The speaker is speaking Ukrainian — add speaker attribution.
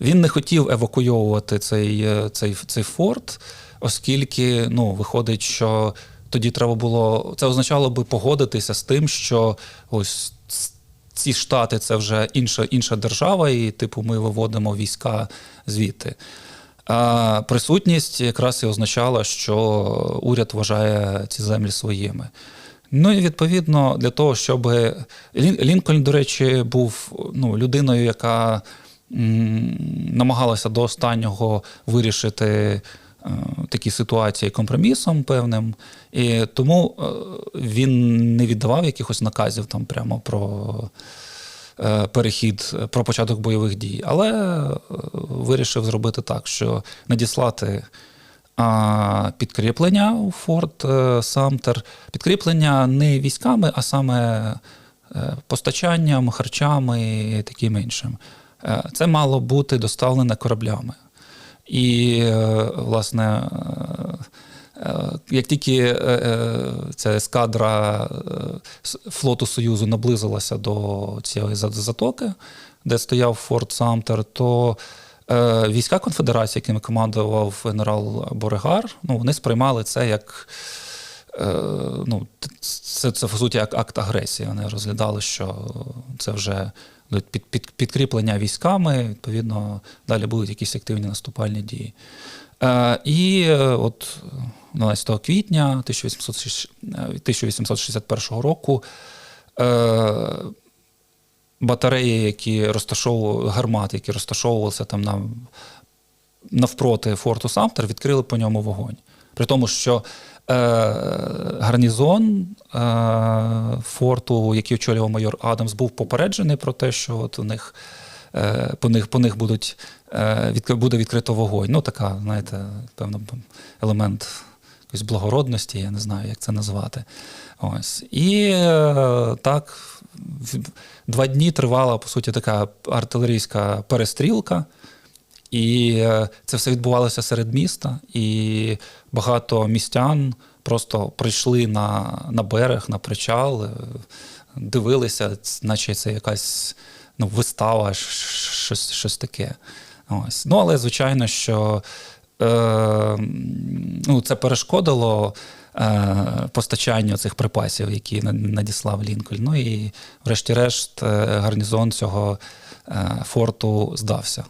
Speaker 1: він не хотів евакуйовувати цей, е, цей, цей форт, оскільки ну, виходить, що тоді треба було. Це означало би погодитися з тим, що ось ці штати це вже інша, інша держава, і типу ми виводимо війська звідти. А присутність якраз і означала, що уряд вважає ці землі своїми. Ну і відповідно для того, щоб Лін- Лінкольн, до речі, був ну, людиною, яка намагалася до останнього вирішити е, такі ситуації компромісом певним, і тому е, він не віддавав якихось наказів там прямо про е, перехід, про початок бойових дій, але вирішив зробити так, що надіслати підкріплення у форт Самтер. Підкріплення не військами, а саме постачанням, харчами і таким іншим. Е, Це мало бути доставлене кораблями. І, е, власне, е, як тільки ця ескадра флоту Союзу наблизилася до цієї затоки, де стояв форт Самтер, то війська конфедерації, якими командував генерал Борегар, ну, вони сприймали це як. Ну, це, це по суті як акт агресії. Вони розглядали, що це вже під, під, підкріплення військами, відповідно, далі будуть якісь активні наступальні дії. Е, і е, от 12 квітня 1860 е, 1861 року е, батареї, які розташовували гармат, які розташовувалися там на, навпроти форту Самтер, відкрили по ньому вогонь. При тому, що е, гарнізон е, форту, який очолював майор Адамс, був попереджений про те, що от у них. е, По них, по них будуть, е, буде відкрито вогонь. Ну, така, знаєте, певно, елемент якоїсь благородності, я не знаю, як це назвати. Ось. І е, так, в- два дні тривала, по суті, така артилерійська перестрілка. І е, це все відбувалося серед міста, і багато містян просто прийшли на, на берег, на причал, е, дивилися, наче це якась ну, вистава, щось, щось таке. Ось. Ну, але звичайно, що е, ну, це перешкодило е, постачанню цих припасів, які на- надіслав Лінкольн. Ну і, врешті-решт, е, гарнізон цього форту здався.